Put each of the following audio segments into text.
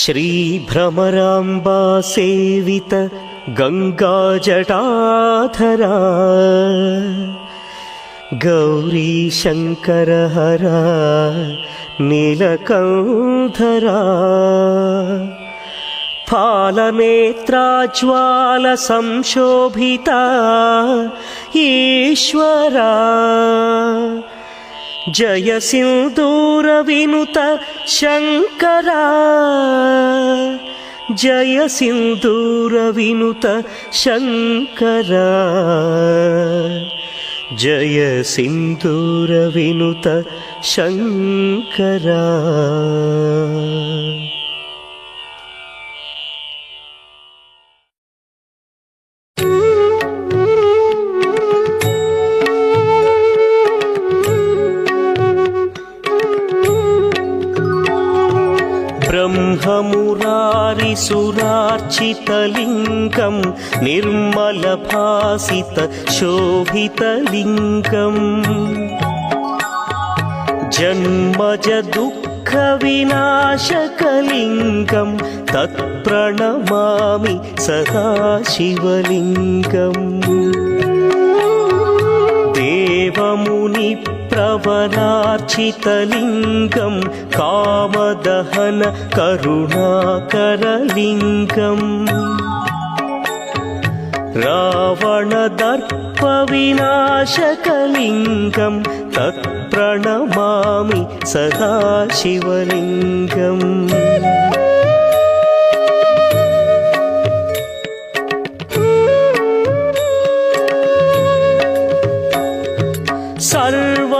श्रीभ्रमराम्बा सेवित गङ्गाजटाधरा गौरीशङ्करहरा नीलकन्धरा फालनेत्राज्वालसंशोभिता ईश्वरा जय सिन्दूरविनुत शङ्करा जय सिन्दूरविनुत शङ्करा जय सिन्दूरविनुत शङ्करा ब्रह्ममुरारिसुरार्चितलिङ्गं निर्मलभासित शोभितलिङ्गम् जन्मज दुःखविनाशकलिङ्गं तत्प्रणमामि सदा शिवलिङ्गम् देवमुनिप्रवरार्चितलिङ्गं कामदहन करुणाकरलिङ्गम् रावणदर्पविनाशकलिङ्गं तत्प्रणमामि सदा शिवलिङ्गम्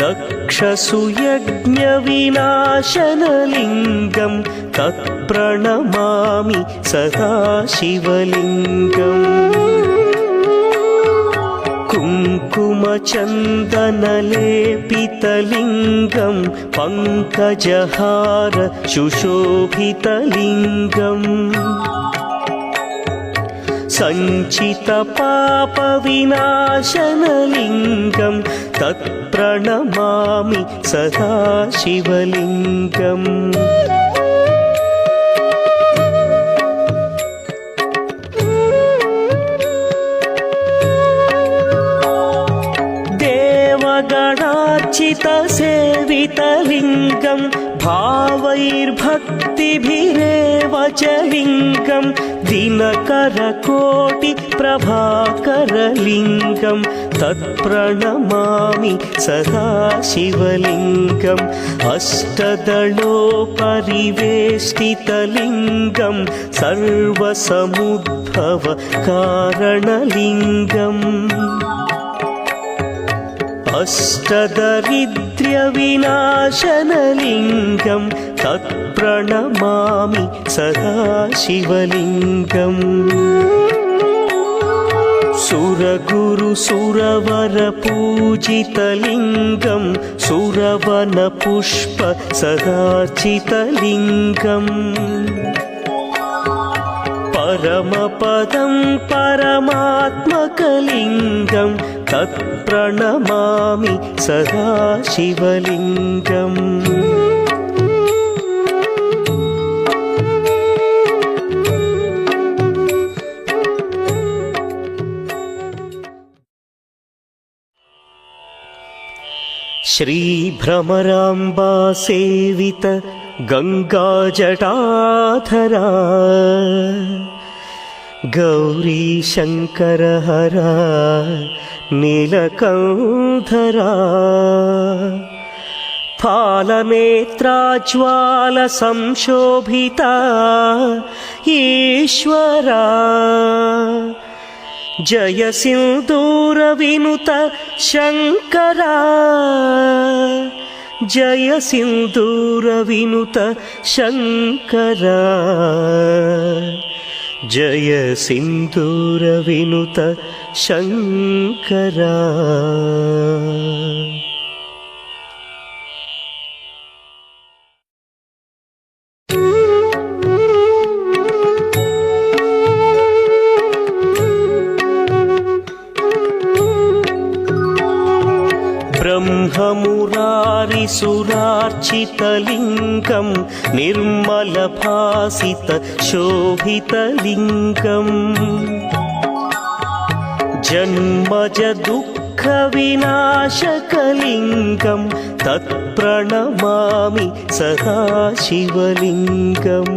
दक्षसुयज्ञविनाशनलिङ्गं तत्प्रणमामि सदा शिवलिङ्गम् कुङ्कुमचन्दनलेपितलिङ्गं पङ्कजहार सुशोभितलिङ्गम् सञ्चितपापविनाशनलिङ्गं तत्प्रणमामि सदा शिवलिङ्गम् देवगणार्चितसेवितलिङ्गं भावैर्भक्तिभिरेव च लिङ्गं दिनकरकोटिप्रभाकरलिङ्गं तत्प्रणमामि सदा शिवलिङ्गम् अष्टदलोपरिवेष्टितलिङ्गं सर्वसमुद्भवकारणलिङ्गम् अष्टदरिद्र्यविनाशनलिङ्गं तत्प्रणमामि सदा शिवलिङ्गम् सुरगुरुसुरवरपूजितलिङ्गं सुरवनपुष्प सदार्चितलिङ्गम् परमपदं परमात्मकलिङ्गं तत्प्रणमामि सदा शिवलिङ्गम् श्रीभ्रमराम्बा सेवित गङ्गाजटाधरा गौरीशङ्करहरा नीलकन्धरा फालनेत्राज्वालसंशोभिता ईश्वरा जय सिन्दूरविनुत शङ्करा జయ సింధూర వినుత శంకరా జయ సింధూర వినుత శంకరా. ब्रह्ममुरारिसुरार्चितलिङ्गं निर्मलभासित शोभितलिङ्गम् जन्मज दुःखविनाशकलिङ्गं तत्प्रणमामि सदा शिवलिङ्गम्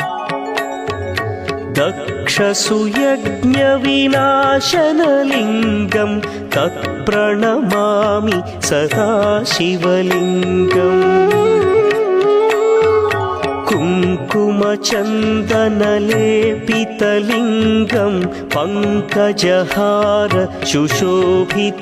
शोभितलिङ्गम् दक्षसुयज्ञविनाशनलिङ्गं तत्प्रणमामि सदा शिवलिङ्गम् कुङ्कुमचन्दनलेपितलिङ्गं पङ्कजहार सुशोभितलिङ्गम्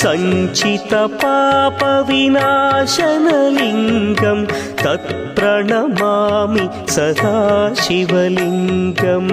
सञ्चितपापविनाशनलिङ्गं तत्प्रणमामि सदा शिवलिङ्गम्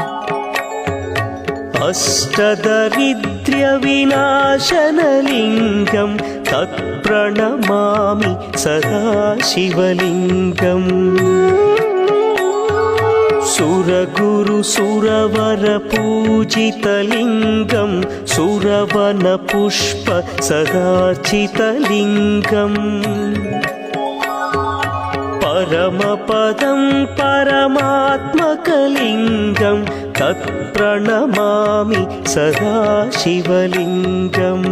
अष्टदरिद्र्यविनाशनलिङ्गं तत्प्रणमामि सदा शिवलिङ्गम् सुरगुरुसुरवरपूजितलिङ्गं सुरवनपुष्प सदाचितलिङ्गम् परमपदं परमात्मकलिङ्गं तत्प्रणमामि सदा शिवलिङ्गम्